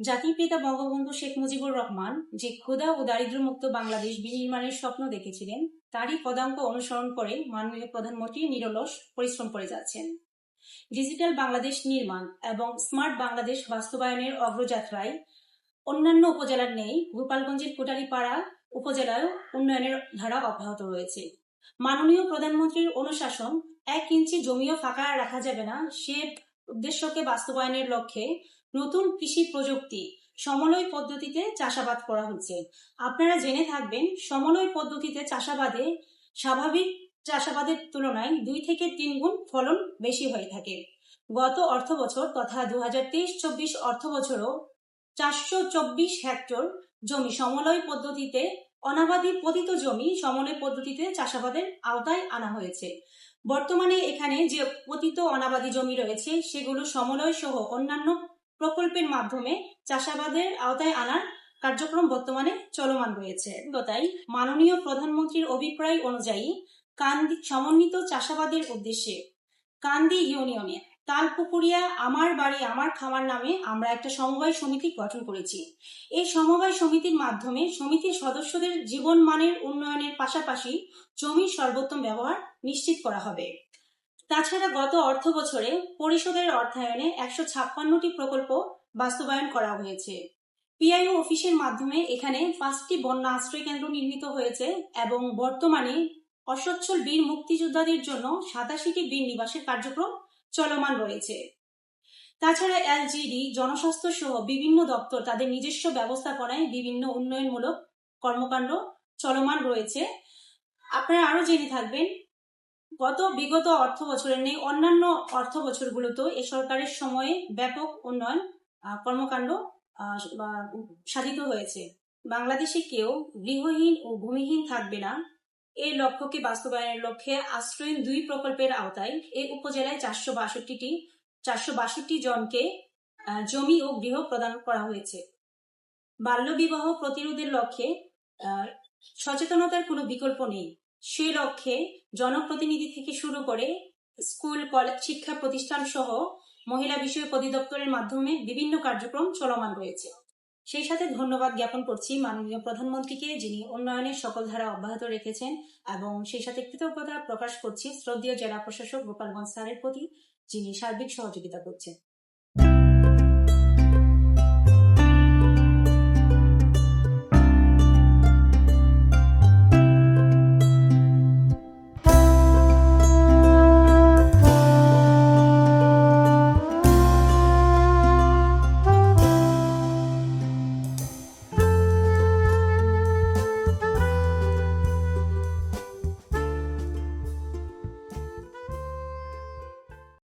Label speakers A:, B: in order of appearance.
A: জাতির পিতা বঙ্গবন্ধু শেখ মুজিবুর রহমান যে ক্ষুধা ও দারিদ্র্যমুক্ত বাংলাদেশ বিনির্মাণের স্বপ্ন দেখেছিলেন, তারই পদাঙ্ক অনুসরণ করে মাননীয় প্রধানমন্ত্রী নিরলস পরিশ্রম করে যাচ্ছেন। ডিজিটাল বাংলাদেশ নির্মাণ এবং স্মার্ট বাংলাদেশ বাস্তবায়নের অগ্রযাত্রায় অন্যান্য উপজেলার নেই, গোপালগঞ্জের কোটালীপাড়া উপজেলায় উন্নয়নের ধারা অব্যাহত রয়েছে। মাননীয় প্রধানমন্ত্রীর অনুশাসন এক ইঞ্চি জমিও ফাঁকা রাখা যাবে না, সে উদ্দেশ্যকে বাস্তবায়নের লক্ষ্যে নতুন কৃষি প্রযুক্তি সমলয় পদ্ধতিতে চাষাবাদ করা হচ্ছে। আপনারা জেনে থাকবেন, সমলয় পদ্ধতিতে চাষাবাদে স্বাভাবিক চাষাবাদের তুলনায় দুই থেকে তিন গুণ ফলন বেশি হয়ে থাকে। গত অর্থ বছর তথা দু হাজার তেইশ চব্বিশ অর্থ বছরও চারশো চব্বিশ হেক্টর জমি সমলয় পদ্ধতিতে, অনাবাদি পতিত জমি সমলয় পদ্ধতিতে চাষাবাদের আওতায় আনা হয়েছে। বর্তমানে এখানে যে পতিত অনাবাদি জমি রয়েছে, সেগুলো সমলয় সহ অন্যান্য প্রকল্পের মাধ্যমে চাষাবাদের আওতায় আনার কার্যক্রম বর্তমানে চলমান রয়েছে। তাই মাননীয় প্রধানমন্ত্রীর অভিপ্রায় অনুযায়ী কান্দি, সমন্বিত চাষাবাদের উদ্দেশ্যে কান্দি ইউনিয়নে তালপুকুরিয়া আমার বাড়ি, আমার খামার নামে আমরা একটা সমবায় সমিতি গঠন করেছি। এই সমবায় সমিতির মাধ্যমে সমিতির সদস্যদের জীবন মানের উন্নয়নের পাশাপাশি জমির সর্বোত্তম ব্যবহার নিশ্চিত করা হবে। তাছাড়া গত অর্থ বছরে পরিষদের অর্থায়নে একশো ছাপ্পান্নটি প্রকল্প বাস্তবায়ন করা হয়েছে। পিআইও অফিসের মাধ্যমে এখানে পাঁচটি বন্যা আশ্রয় কেন্দ্র নির্মিত হয়েছে এবং বর্তমানে অসচ্ছল বীর মুক্তিযোদ্ধাদের জন্য সাতাশিটি বীর নিবাসের কার্যক্রম চলমান রয়েছে। তাছাড়া এলজিডি, জনস্বাস্থ্য সহ বিভিন্ন দপ্তর তাদের নিজস্ব ব্যবস্থাপনায় বিভিন্ন উন্নয়নমূলক কর্মকাণ্ড চলমান রয়েছে। আপনারা আরও জেনে থাকবেন গত বিগত অর্থ বছরের নেই, অন্যান্য অর্থ বছরগুলোতেও এ সরকারের সময়ে ব্যাপক উন্নয়ন কর্মকাণ্ড সাধিত হয়েছে। বাংলাদেশে কেউ গৃহহীন ও ভূমিহীন থাকবে না। এই লক্ষ্যকে বাস্তবায়নের লক্ষ্যে আশ্রয়ন দুই প্রকল্পের আওতায় এই উপজেলায় চারশো বাষট্টিটি, চারশো বাষট্টি জনকে জমি ও গৃহ প্রদান করা হয়েছে। বাল্যবিবাহ প্রতিরোধের লক্ষ্যে সচেতনতার কোনো বিকল্প নেই। সেই লক্ষ্যে জনপ্রতিনিধি থেকে শুরু করে স্কুল, কলেজ, শিক্ষা প্রতিষ্ঠান সহ মহিলা বিষয়ক অধিদপ্তরের মাধ্যমে বিভিন্ন কার্যক্রম চলমান রয়েছে। সেই সাথে ধন্যবাদ জ্ঞাপন করছি মাননীয় প্রধানমন্ত্রীকে, যিনি উন্নয়নের সকল ধারা অব্যাহত রেখেছেন এবং সেই সাথে কৃতজ্ঞতা প্রকাশ করছি শ্রদ্ধীয় জেলা প্রশাসক গোপালগঞ্জ স্যারের প্রতি, যিনি সার্বিক সহযোগিতা করছেন।